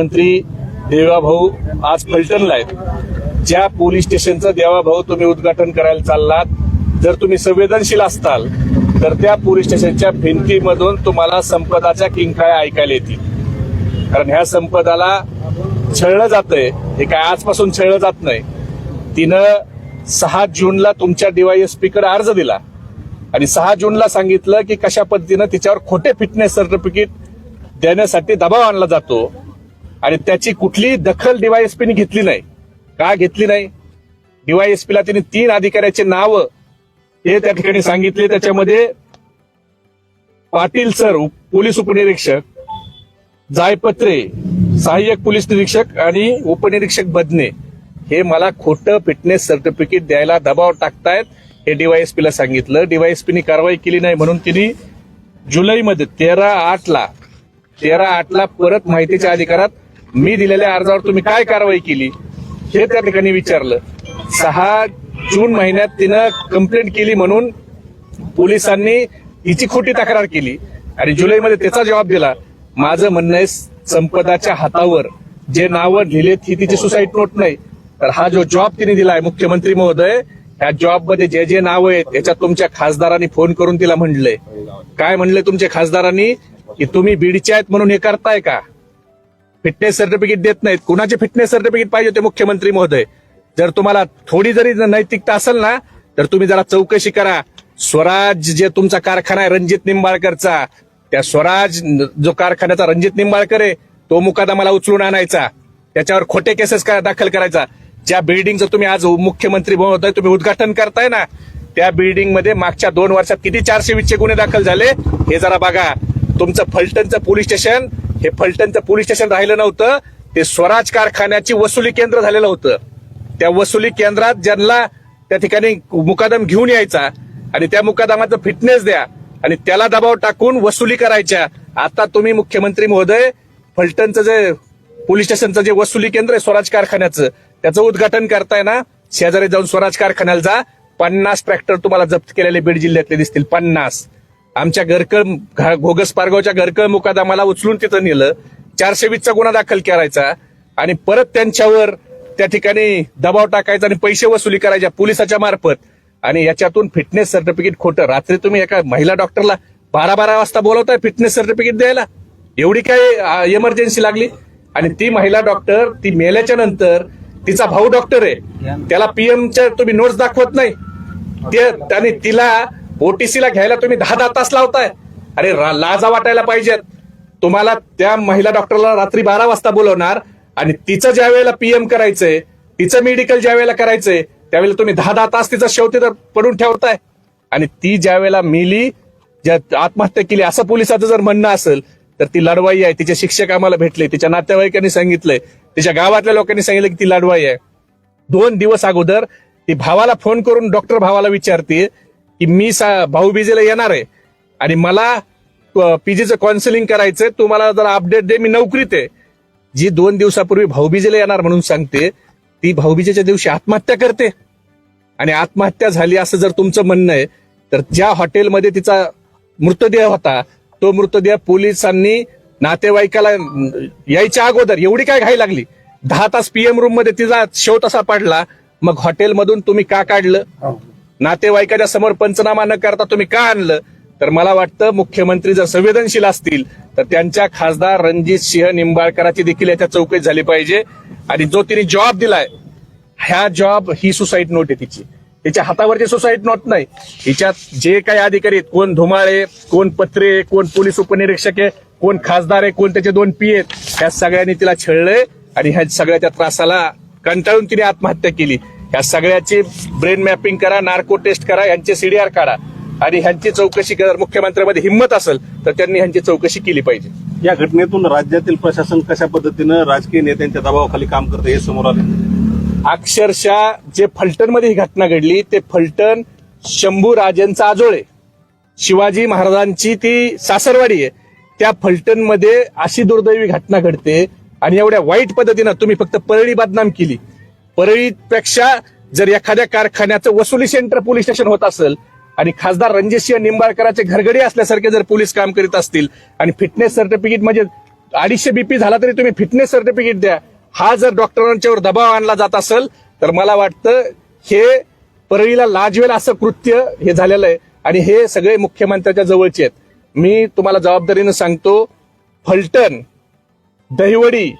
मंत्री देवाभाऊ आज फलटणला आहेत. ज्या पोलीस स्टेशनचं देवाभाऊ तुम्ही उद्घाटन करायला चाललात जर तुम्ही संवेदनशील असताल तर त्या पोलीस स्टेशनच्या भिंतीमधून तुम्हाला संपदाच्या किंकाळ्या ऐकायला येतील. कारण ह्या संपदाला छळलं जातंय. हे काय आजपासून छळलं जात नाही. तिनं सहा जूनला तुमच्या डीवायएसपीकडे अर्ज दिला. आणि सहा जूनला सांगितलं की कशा पद्धतीनं तिच्यावर खोटे फिटनेस सर्टिफिकेट देण्यासाठी दबाव आणला जातो. आणि त्याची कुठलीही दखल डीवायएसपीने घेतली नाही. का घेतली नाही? डीवायएसपीला तिने तीन अधिकाऱ्याचे नाव हे त्या ठिकाणी सांगितले. त्याच्यामध्ये पाटील सर उप- पोलीस उपनिरीक्षक जायपत्रे सहाय्यक पोलीस निरीक्षक आणि उपनिरीक्षक बदने हे मला खोटं फिटनेस सर्टिफिकेट द्यायला दबाव टाकतायत हे डीवायएसपीला सांगितलं. डीवायएसपीने कारवाई केली नाही म्हणून तिने जुलैमध्ये तेरा आठला तेरा आठला परत माहितीच्या अधिकारात मी दिलेल्या अर्जावर तुम्ही काय कारवाई केली हे त्या ठिकाणी विचारलं. सहा जून महिन्यात तिनं कंप्लेंट केली म्हणून पोलिसांनी हिची खोटी तक्रार केली आणि जुलैमध्ये त्याचा जबाब दिला. माझं म्हणणं आहे संपदाच्या हातावर जे नावं लिहिलेत ही तिची सुसाईड नोट नाही. तर हा जो जॉब तिने दिलाय मुख्यमंत्री महोदय ह्या जॉबमध्ये जे जे नावं आहेत त्याच्यात तुमच्या खासदारांनी फोन करून तिला म्हणलंय. काय म्हणलंय तुमच्या खासदारांनी? की तुम्ही बीडचे आहेत म्हणून हे करताय का? फिटनेस सर्टिफिकेट देत नाहीत. कुणाचे फिटनेस सर्टिफिकेट पाहिजे ते मुख्यमंत्री महोदय? जर तुम्हाला थोडी जरी नैतिकता असेल ना तर तुम्ही जरा चौकशी करा. स्वराज जे तुमचा कारखाना आहे रणजित निंबाळकरचा त्या स्वराज जो कारखान्याचा रणजित निंबाळकर आहे तो मुकादमाला उचलून आणायचा. त्याच्यावर खोटे केसेस का दाखल करायचा? ज्या बिल्डिंगचं तुम्ही आज मुख्यमंत्री महोदय तुम्ही उद्घाटन करताय ना त्या बिल्डिंगमध्ये मागच्या दोन वर्षात किती चारशे वीसचे गुन्हे दाखल झाले? हे जरा बघा. तुमचं फलटणचं पोलीस स्टेशन हे फलटणचं पोलीस स्टेशन राहिलं नव्हतं. ते स्वराज कारखान्याची वसुली केंद्र झालेलं होतं. त्या वसुली केंद्रात ज्यांना त्या ठिकाणी मुकादम घेऊन यायचा आणि त्या मुकादमाचं फिटनेस द्या आणि त्याला दबाव टाकून वसुली करायच्या. आता तुम्ही मुख्यमंत्री महोदय फलटणचं जे पोलीस स्टेशनचं जे वसुली केंद्र आहे स्वराज कारखान्याचं त्याचं उद्घाटन करताय ना शेजारी जाऊन स्वराज कारखान्याला जा. पन्नास ट्रॅक्टर तुम्हाला जप्त केलेले बीड जिल्ह्यातले दिसतील पन्नास. आमच्या घरकळ घोगस पारगावच्या घरकळ मुकादमाला उचलून तिथं नेलं. चारशे वीसचा गुन्हा दाखल करायचा. आणि परत त्यांच्यावर त्या ठिकाणी दबाव टाकायचा आणि पैसे वसुली करायच्या पोलिसाच्या मार्फत. आणि याच्यातून फिटनेस सर्टिफिकेट खोटं. रात्री तुम्ही एका महिला डॉक्टरला बारा बारा वाजता बोलवताय फिटनेस सर्टिफिकेट द्यायला. एवढी काय इमर्जन्सी लागली? आणि ती महिला डॉक्टर ती मेल्याच्या नंतर तिचा भाऊ डॉक्टर आहे. त्याला पीएमच्या तुम्ही नोट्स दाखवत नाही. ते त्याने तिला ओटीसीला घ्यायला तुम्ही दहा दहा तास लावताय. अरे लाजा वाटायला पाहिजेत. तुम्हाला त्या महिला डॉक्टरला रात्री बारा वाजता बोलवणार आणि तिचं ज्या वेळेला पीएम करायचंय तिचं मेडिकल ज्या वेळेला करायचंय त्यावेळेला तुम्ही दहा दहा तास तिचा शेवटी तर पडून ठेवताय. आणि ती ज्या वेळेला मिली ज्या आत्महत्या केली असं पोलिसाचं जर म्हणणं असेल तर ती लढवाई आहे. तिचे शिक्षक आम्हाला भेटले तिच्या नातेवाईकांनी सांगितलंय तिच्या गावातल्या लोकांनी सांगितलं की ती लढवाई आहे. दोन दिवस अगोदर ती भावाला फोन करून डॉक्टर भावाला विचारते की मी सा- भाऊबीजेला येणार आहे. आणि मला पीजीचं काउन्सिलिंग करायचंय तू मला जरा अपडेट दे मी नोकरीत आहे. जी दोन दिवसापूर्वी भाऊबीजेला येणार म्हणून सांगते ती भाऊबीजेच्या दिवशी आत्महत्या करते. आणि आत्महत्या झाली असं जर तुमचं म्हणणं आहे तर ज्या हॉटेलमध्ये तिचा मृतदेह होता तो मृतदेह पोलिसांनी नातेवाईकाला यायच्या अगोदर एवढी काय घाई लागली? दहा तास पीएम रूममध्ये तिचा शेव तसा पडला मग हॉटेलमधून तुम्ही का काढलं? हो. नातेवाईकाच्या समोर पंचनामा न करता तुम्ही का आणलं? तर मला वाटतं मुख्यमंत्री जर संवेदनशील असतील तर त्यांच्या खासदार रणजित सिंह निंबाळकराची देखील याच्या चौकशी झाली पाहिजे. आणि जो तिने जॉब दिलाय ह्या जॉब ही सुसाईड नोट आहे तिची. तिच्या हातावरची सुसाईड नोट नाही. हिच्यात जे काही अधिकारी आहेत कोण धुमाळे कोण पत्रे कोण पोलीस उपनिरीक्षक आहे कोण खासदार आहे कोण त्याचे दोन पी आहेत ह्या सगळ्यांनी तिला छळलंय. आणि ह्या सगळ्याच्या त्रासाला कंटाळून तिने आत्महत्या केली. ह्या सगळ्याची ब्रेन मॅपिंग करा नार्को टेस्ट करा यांचे सीडीआर काढा. आणि ह्यांची चौकशी जर मुख्यमंत्र्यामध्ये हिंमत असेल तर त्यांनी ह्यांची चौकशी केली पाहिजे. या घटनेतून राज्यातील प्रशासन कशा पद्धतीनं राजकीय नेत्यांच्या दबावाखाली काम करतं हे समोर आले. अक्षरशः जे फलटणमध्ये ही घटना घडली ते फलटण शंभू राजेंचा आजोळे. शिवाजी महाराजांची ती सासरवाडी आहे. त्या फलटणमध्ये अशी दुर्दैवी घटना घडते आणि एवढ्या वाईट पद्धतीनं तुम्ही फक्त परळी बदनाम केली. परळीपेक्षा जर एखाद्या कारखान्याचं वसुली सेंटर पोलीस स्टेशन होत असेल आणि खासदार रणजितसिंह निंबाळकरांचे घरगडी असल्यासारखे जर पोलीस काम करीत असतील आणि फिटनेस सर्टिफिकेट म्हणजे अडीचशे बीपी झाला तरी तुम्ही फिटनेस सर्टिफिकेट द्या. हा जर डॉक्टरांच्यावर दबाव आणला जात असेल तर मला वाटतं हे परळीला लाजवेल असं कृत्य हे झालेलं आहे. आणि हे सगळे मुख्यमंत्र्याच्या जवळचे आहेत. मी तुम्हाला जबाबदारीनं सांगतो फलटण दहिवडी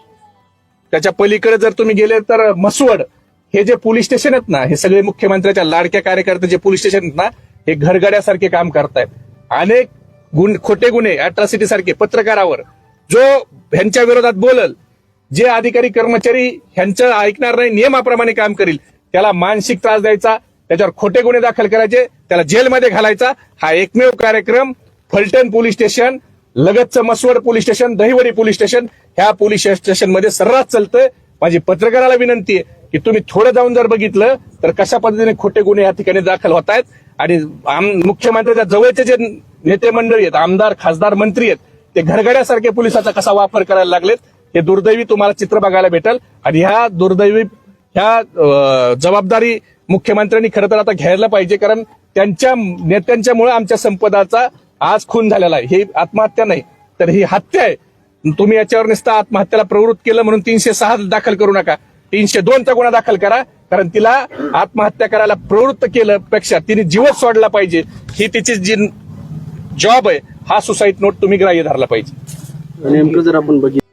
त्याच्या पलीकडे जर तुम्ही गेले तर मसवड हे जे पोलीस स्टेशन आहेत ना हे सगळे मुख्यमंत्र्याच्या लाडक्या कार्यकर्ते जे पोलीस स्टेशन आहेत ना हे घरगड्यासारखे काम करतायत. अनेक गुण खोटे गुन्हे अट्रॉसिटी सारखे पत्रकारावर जो ह्यांच्या विरोधात बोलल जे अधिकारी कर्मचारी ह्यांचं ऐकणार नाही नियमाप्रमाणे काम करील त्याला मानसिक त्रास द्यायचा त्याच्यावर खोटे गुन्हे दाखल करायचे त्याला जेलमध्ये घालायचा हा एकमेव कार्यक्रम Phaltan police station लगतचं Mhaswad police station Dahiwadi police station ह्या पोलीस स्टेशनमध्ये सर्रास चालतंय. माझी पत्रकाराला विनंती आहे की तुम्ही थोडं जाऊन जर बघितलं तर कशा पद्धतीने खोटे गुन्हे या ठिकाणी दाखल होत आहेत. आणि आम- मुख्यमंत्र्याच्या जवळचे जे नेते मंडळी आहेत आमदार खासदार मंत्री आहेत ते घरगड्यासारखे पोलिसाचा कसा वापर करायला लागलेत हे दुर्दैवी तुम्हाला चित्र बघायला भेटल. आणि ह्या दुर्दैवी ह्या जबाबदारी मुख्यमंत्र्यांनी खरं तर आता घ्यायला पाहिजे कारण त्यांच्या नेत्यांच्यामुळे आमच्या संपदाचा आज खून झालेला आहे. हे आत्महत्या नाही तर ही हत्या आहे. तुम्ही याच्यावर नुसतं आत्महत्याला प्रवृत्त केलं म्हणून तीनशे सहा दाखल करू नका. तीनशे दोनचा गुन्हा दाखल करा कारण तिला आत्महत्या करायला प्रवृत्त केलं पेक्षा तिने जीवच सोडला पाहिजे. ही तिची जी जॉब आहे हा सुसाईड नोट तुम्ही ग्राह्य धरला पाहिजे. नेमकं जर आपण बघितलं